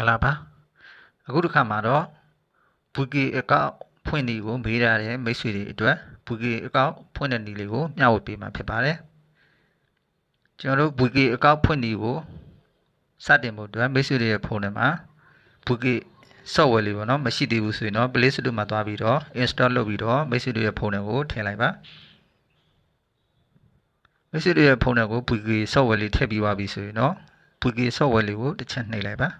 ္ဂလာပါအခုတစ်ခါမှာတော့ Wiki account ဖွင့်နည်းကိုမေးရတဲ့မိတ်ဆွေတွေအတွက် Wiki account ဖွင့်တဲ့နည်းလေးကိုမျှဝေပေးမှာဖြစ်ပါတယ်ကျွန်တော်တို့ Wiki account ဖွင့်နည်းကိုစတင်ဖို့အတွက်မိတ်ဆွေတွေရဲ့ဖုန်းထဲမှာ Wiki software လေးပေါ့နော်မရှိသေးဘူးဆိုရင်တော့ Play Store မှာသွားပြီးတော့ install လုပ်ပြီးတော့မိတ်ဆွေတွေရဲ့ဖုန်းထဲကိုထည့်လိုက်ပါမိတ်ဆွေတွေရဲ့ဖုန်းထဲကို Wiki software လေးထည့်ပြီးသွားပြီဆိုရင်တော့ Wiki software လေးကိုတစ်ချက်နှိပ်လိုက်ပါ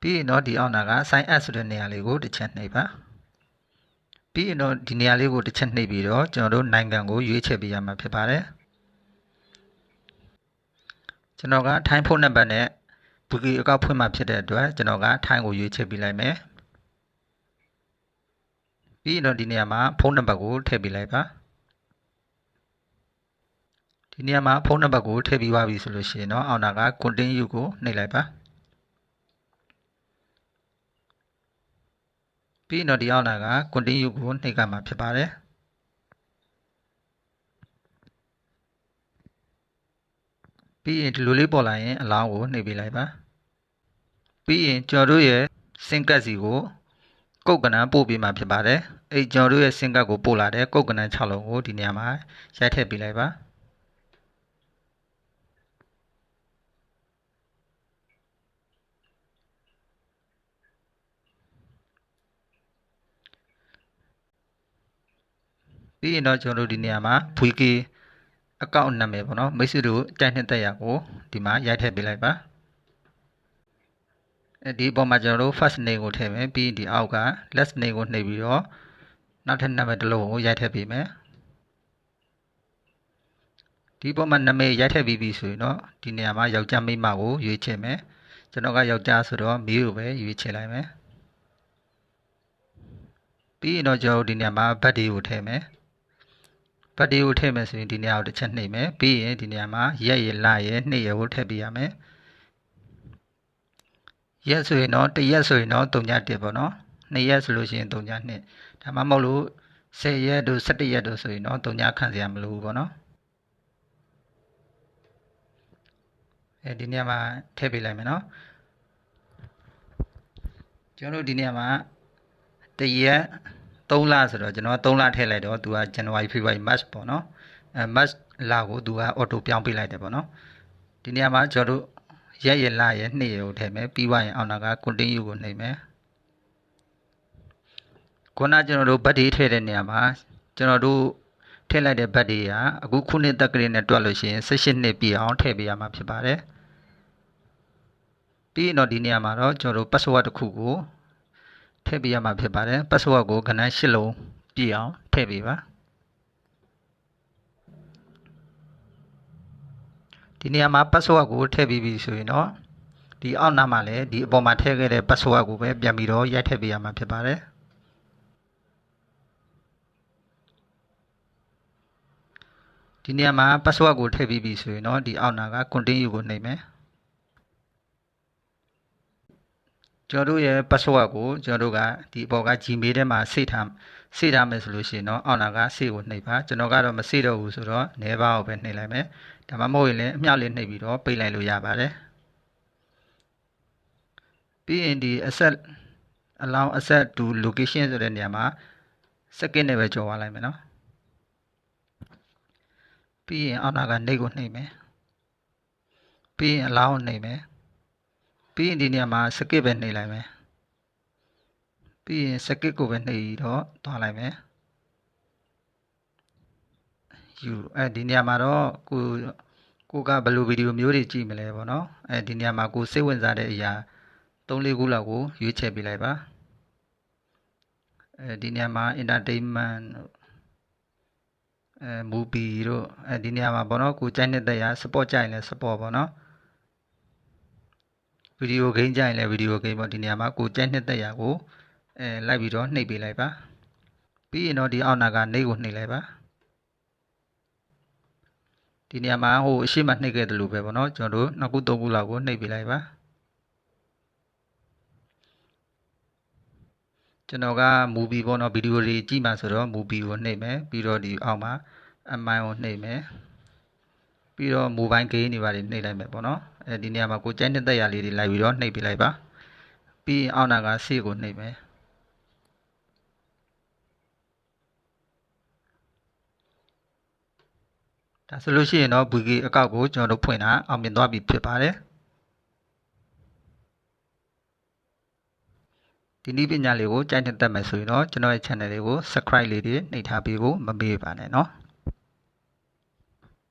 ပြီးရင်တော့ဒီအောက်နာက sign up ဆိုတဲ့နေရာလေးကိုတစ်ချက်နှိပ်ပါပြီးရင်တော့ဒီနေရာလေးကိုတစ်ချက်နှိပ်ပြီးတော့ကျွန်တော်တို့နိုင်ငံကိုရွေးချယ်ပေးရမှာဖြစ်ပါတယ်ကျွန်တော်ကထိုင်းဖုန်းနံပါတ်နဲ့ Wiki အကောင့်ဖွင့်မှာဖြစ်တဲ့အတွက်ကျွန်တော်ကထိုင်းကိုရွေးချယ်ပေးလိုက်မယ်ပြီးရင်တော့ဒီနေရာမှာဖုန်းနံပါတ်ကိုထည့်ပေးလိုက်ပါဒီနေရာမှာဖုန်းနံပါတ်ကိုထည့်ပြီးပါပြီဆိုလို့ရှိရင်တော့အောက်နာက continue ကိုနှိပ်လိုက်ပါ ပြီးတော့ဒီအောက်နာက continue ကိုနှိပ်ကမှာဖြစ်ပါတယ်ပြီးရင်ဒီလိုလေးပေါ်လာရင်အလောင်းကိုနှိပ်ပေးလိုက်ပါပြီးရင်ကျွန်တော်တို့ရဲ့စင်ကတ်စီကိုကုတ်ကနန်းပို့ပေးမှာဖြစ်ပါတယ်အဲ့ကျွန်တော်တို့ရဲ့စင်ကတ်ကိုပို့လာတဲ့ကုတ်ကနန်း6လုံးကိုဒီနေရာမှာရိုက်ထည့်ပေးလိုက်ပါ ပြီးရင်တော့ကျွန်တော်တို့ဒီနေရာမှာ VK အကောင့်နာမည်ပေါ့နော်မိတ်ဆွေတို့တိုက်နှစ်သက်ရကိုဒီမှာရိုက်ထည့်ပေးလိုက်ပါအဲဒီအပေါ်မှာကျွန်တော်တို့ first name ကိုထည့်မယ်ပြီးဒီအောက်က last name ကိုနှိပ်ပြီးတော့နောက်ထပ်နာမည်တစ်လုံးကိုရိုက်ထည့်ပေးမယ်ဒီပေါ်မှာနာမည်ရိုက်ထည့်ပြီးပြီဆိုရင်တော့ဒီနေရာမှာယောက်ျားမိန်းမကိုရွေးချယ်မယ်ကျွန်တော်ကယောက်ျားဆိုတော့မိကိုပဲရွေးချယ်လိုက်မယ်ပြီးရင်တော့ကျွန်တော်ဒီနေရာမှာ birthday ကိုထည့်မယ် ဘတ်ဒီကိုထည့်မယ်ဆိုရင်ဒီနေရာကိုတစ်ချက်နှိပ်မယ်ပြီးရင်ဒီနေရာမှာရက်ရလရနှစ်ရကိုထည့်ပေးရမယ်ရက်ဆိုရင်တော့တစ်ရက်ဆိုရင်တော့3.1ပေါ့နော်နှစ်ရက်ဆိုလို့ရှိရင်3.2ဒါမှမဟုတ်လို့10ရက်တို့17ရက်တို့ဆိုရင်တော့ 3. ခန့်စရာမလိုဘူးပေါ့နော်အဲဒီနေရာမှာထည့်ပေးလိုက်မယ်နော်ကျွန်တော်တို့ဒီနေရာမှာတရက် 3လဆိုတော့ကျွန်တော်3လထည့်လိုက်တော့သူက January February March ပေါ့နော်အဲ March လကိုသူက auto ပြောင်းပေးလိုက်တယ်ပေါ့နော်ဒီနေရာမှာကျွန်တော်တို့ရက်ရလရနှစ်ရကိုထည့်မယ်ပြီးသွားရင်အောက်နာက continue ကိုနှိပ်မယ်ခုနကျွန်တော်တို့ birthday ထည့်တဲ့နေရာမှာကျွန်တော်တို့ထည့်လိုက်တဲ့ birthday ကအခုခုနှစ်တက်ကလေးနဲ့တွက်လို့ရှိရင်18နှစ်ပြည့်အောင်ထည့်ပေးရမှာဖြစ်ပါတယ်ပြီးရင်တော့ဒီနေရာမှာတော့ကျွန်တော်တို့ password တစ်ခုကို ထည့်ပေးရမှာဖြစ်ပါတယ် password ကိုကဏ္ဍ၈လုံးပြည့်အောင်ထည့်ပေးပါဒီနေရာမှာ password ကိုထည့်ပြီးပြီဆိုရင်တော့ဒီအောက်နားမှာလည်းဒီအပေါ်မှာထည့်ခဲ့တဲ့ password ကိုပဲပြန်ပြီးတော့ရိုက်ထည့်ပေးရမှာဖြစ်ပါတယ်ဒီနေရာမှာ password ကိုထည့်ပြီးပြီဆိုရင်တော့ဒီအောက်နာက continue ကိုနှိပ်မယ် ကျွန်တော်တို့ရဲ့ password ကိုကျွန်တော်တို့ကဒီအပေါ်က Gmail ထဲမှာစိတ်ထားစိတ်ထားမယ်ဆိုလို့ရှိရင်တော့အောက်နာကစိတ်ကိုနှိပ်ပါကျွန်တော်ကတော့မစိတ်တော့ဘူးဆိုတော့ never ကိုပဲနှိပ်လိုက်မယ်ဒါမှမဟုတ်ရင်လည်းအမြောက်လေးနှိပ်ပြီးတော့ပိတ်လိုက်လို့ရပါတယ်ပြီးရင်ဒီ asset allow asset to location ဆိုတဲ့နေရာမှာ second နဲ့ပဲကြော်သွားလိုက်မယ်နော်ပြီးရင်အောက်နာကနေကိုနှိပ်မယ်ပြီးရင် allow နှိပ်မယ် ပြီးရင်ဒီနေရာမှာ skip ပဲနှိပ်လိုက်မယ်ပြီးရင် skip ကိုပဲနှိပ်တော့သွားလိုက်မယ်ယူအဲဒီနေရာမှာတော့ကိုကိုကဘယ်လိုဗီဒီယိုမျိုးတွေကြည့်မလဲပေါ့နော်အဲဒီနေရာမှာကိုစိတ်ဝင်စားတဲ့အရာ၃၄ခုလောက်ကိုရွေးချယ်ပေးလိုက်ပါအဲဒီနေရာမှာ entertainment အဲ movie တို့အဲဒီနေရာမှာပေါ့နော်ကိုကြိုက်တဲ့တရား support ကြိုက်ရင်လည်း support ပေါ့နော် ဗီဒီယိုဂိမ်းကြရင်လည်းဗီဒီယိုဂိမ်းပေါ့ဒီနေရာမှာကိုကြိုက်နှစ်သက်ရာကိုအဲလိုက်ပြီးတော့နှိပ်ပေးလိုက်ပါပြီးရင်တော့ဒီအောက်နာကနေကိုနှိပ်လိုက်ပါဒီနေရာမှာဟိုအရှိမနှိပ်ခဲ့တယ်လို့ပဲပေါ့နော်ကျွန်တော်တို့နှစ်ခုသုံးခုလောက်ကိုနှိပ်ပေးလိုက်ပါကျွန်တော်က movie ပေါ့နော်ဗီဒီယိုတွေကြည့်မှဆိုတော့ movie ကိုနှိပ်မယ်ပြီးတော့ဒီအောက်မှာ MI ကိုနှိပ်မယ် ပြီးတော့ mobile game တွေပါတွေနှိပ်လိုက်မယ်ပေါ့နော်အဲဒီနေရာမှာကိုကြိုက်တဲ့တက်ရလေးတွေလိုက်ပြီးတော့နှိပ်ပြလိုက်ပါပြီးရင်အောက်နာက save ကိုနှိပ်မယ်ဒါဆိုလို့ရှိရင်တော့ VK အကောက်ကိုကျွန်တော်တို့ဖွင့်တာအောင်မြင်သွားပြီဖြစ်ပါတယ်ဒီနည်းပညာလေးကိုကြိုက်တဲ့တက်မယ်ဆိုရင်တော့ကျွန်တော်ရဲ့ channel လေးကို subscribe လေးတွေနှိပ်ထားပေးဖို့မမေ့ပါနဲ့เนาะ